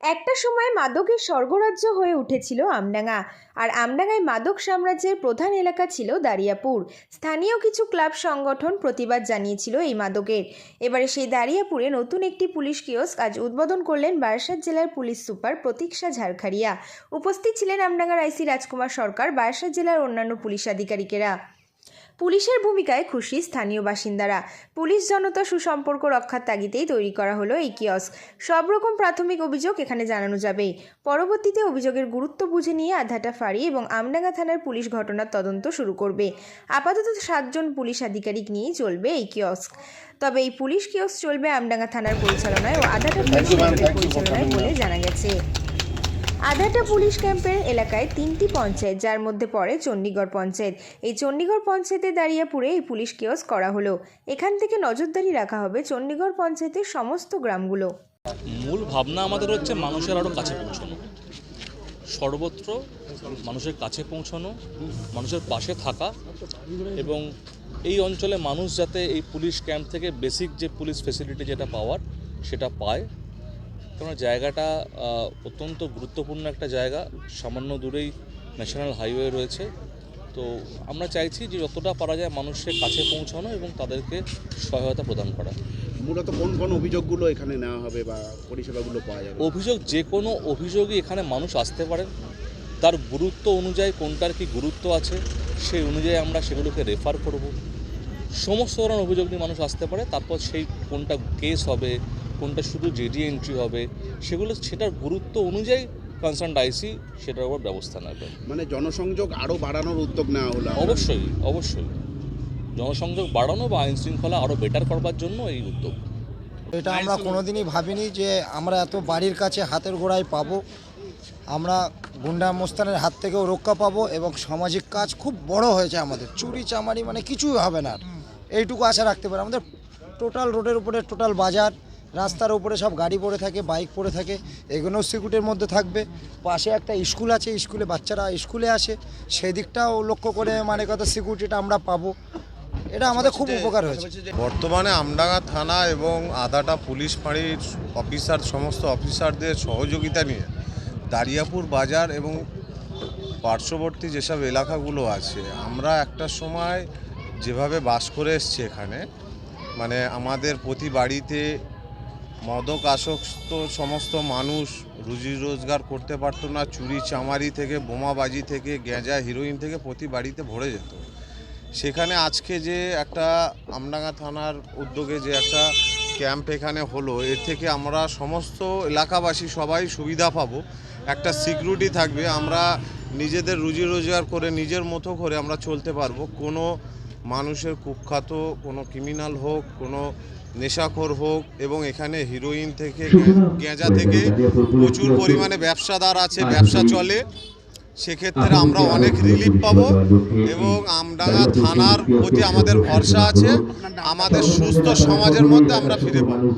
একটা সময় মাদকের স্বর্গরাজ্য হয়ে উঠেছিল আমডাঙ্গা। আর আমডাঙ্গায় মাদক সাম্রাজ্যের প্রধান এলাকা ছিল দারিয়াপুর। স্থানীয় কিছু ক্লাব সংগঠন প্রতিবাদ জানিয়েছিল এই মাদকের এবারে সেই দারিয়াপুরে নতুন একটি পুলিশ কিওস্ক আজ উদ্বোধন করলেন বারাসাত জেলার পুলিশ সুপার প্রতীক্ষা ঝাড়খারিয়া উপস্থিত ছিলেন আমডাঙ্গার আইসি রাজকুমার সরকার, বারাসাত জেলার অন্যান্য পুলিশ আধিকারিকেরা। পুলিশের ভূমিকায় খুশি স্থানীয় বাসিন্দারা। পুলিশ জনতা সুসম্পর্ক রক্ষার তাগিদেই তৈরি করা হলো এই কিয়স্ক। সব রকম প্রাথমিক অভিযোগ এখানে জানানো যাবে। পরবর্তীতে অভিযোগের গুরুত্ব বুঝে নিয়ে আধাটা ফাঁড়ি এবং আমডাঙ্গা থানার পুলিশ ঘটনার তদন্ত শুরু করবে। আপাতত সাতজন পুলিশ আধিকারিক নিয়েই চলবে এই কিয়স্ক। তবে এই পুলিশ কিয়স্ক চলবে আমডাঙ্গা থানার পরিচালনায় ও আধাটা পুলিশ পরিচালনায় বলে জানা গেছে। আধাটা পুলিশ ক্যাম্পের এলাকায় তিনটি পঞ্চায়েত, যার মধ্যে পড়ে চণ্ডীগড় পঞ্চায়েত। এই চণ্ডীগড় পঞ্চায়েতে দাঁড়িয়াপুরে এই পুলিশ কিয়স করা হলো। এখান থেকে নজরদারি রাখা হবে চণ্ডীগড় পঞ্চায়েতের সমস্ত গ্রামগুলো। মূল ভাবনা আমাদের হচ্ছে মানুষের আরও কাছে পৌঁছানো। সর্বত্র মানুষের কাছে পৌঁছানো, মানুষের পাশে থাকা এবং এই অঞ্চলে মানুষ যাতে এই পুলিশ ক্যাম্প থেকে বেসিক যে পুলিশ ফেসিলিটি যেটা পাওয়ার, সেটা পায়। কারণ জায়গাটা অত্যন্ত গুরুত্বপূর্ণ একটা জায়গা। সামান্য দূরেই ন্যাশনাল হাইওয়ে রয়েছে। তো আমরা চাইছি যে যতটা পারা যায় মানুষের কাছে পৌঁছানো এবং তাদেরকে সহায়তা প্রদান করা। মূলত কোন কোন অভিযোগগুলো এখানে নেওয়া হবে বা পরিষেবাগুলো পাওয়া যাবে? অভিযোগ যে কোনো অভিযোগই এখানে মানুষ আসতে পারেন। তার গুরুত্ব অনুযায়ী কোনটার কি গুরুত্ব আছে সেই অনুযায়ী আমরা সেগুলোকে রেফার করব। সমস্ত ধরনের অভিযোগ নিয়ে মানুষ আসতে পারে তারপর সেই কোনটা কেস হবে কোনটা শুধু জেডি এন্ট্রি হবে সেগুলো সেটার গুরুত্ব অনুযায়ী কনসার্ন আইসি সেটার উপর ব্যবস্থা নেবে। মানে জনসংযোগ আরও বাড়ানোর উদ্যোগ নেওয়া হলো অবশ্যই অবশ্যই। জনসংযোগ বাড়ানো বা আইন শৃঙ্খলা আরও বেটার করবার জন্য এই উদ্যোগ। এটা আমরা কোনোদিনই ভাবিনি যে আমরা এত বাড়ির কাছে হাতের গোড়ায় পাবো। আমরা গুন্ডা মোস্তানের হাত থেকেও রক্ষা পাবো এবং সামাজিক কাজ খুব বড় হয়েছে আমাদের। চুরি চামারি মানে কিছুই হবে না। এইটুকু আশা রাখতে পারে। আমাদের টোটাল রোডের উপরে টোটাল বাজার রাস্তার উপরে সব গাড়ি পড়ে থাকে, বাইক পড়ে থাকে, এগুলোও সিকিউরিটির মধ্যে থাকবে। পাশে একটা স্কুল আছে, স্কুলে বাচ্চারা স্কুলে আসে সেই দিকটাও লক্ষ্য করে মানে কথা সিকিউরিটিটা আমরা পাবো। এটা আমাদের খুব উপকার হয়েছে। বর্তমানে আমডাঙ্গা থানা এবং আদাটা পুলিশ ফাঁড়ির অফিসার, সমস্ত অফিসারদের সহযোগিতা নিয়ে দারিয়াপুর বাজার এবং পার্শ্ববর্তী যেসব এলাকাগুলো আছে, আমরা একটা সময় যেভাবে বাস করে এসছি এখানে মানে আমাদের প্রতি বাড়িতে মদক আসক্ত সমস্ত মানুষ রুজি রোজগার করতে পারতো না, চুরি চামারি থেকে, বোমাবাজি থেকে গেঁজা হিরোইন থেকে প্রতি বাড়িতে ভরে যেত। সেখানে আজকে যে একটা আমডাঙ্গা থানার উদ্যোগে যে একটা ক্যাম্প এখানে হলো, এর থেকে আমরা সমস্ত এলাকাবাসী সবাই সুবিধা পাবো। একটা সিকিউরিটি থাকবে, আমরা নিজেদের রুজি রোজগার করে, নিজের মতো করে আমরা চলতে পারব। কোনো মানুষের কুখ্যাত কোনো ক্রিমিনাল হোক কোনো নেশাখোর হোক এবং এখানে হিরোইন থেকে গেঁজা থেকে প্রচুর পরিমাণে ব্যবসাদার আছে ব্যবসা চলে। সেক্ষেত্রে আমরা অনেক রিলিফ পাব এবং আমডাঙ্গা থানার প্রতি আমাদের ভরসা আছে। আমাদের সুস্থ সমাজের মধ্যে আমরা ফিরে পাবো।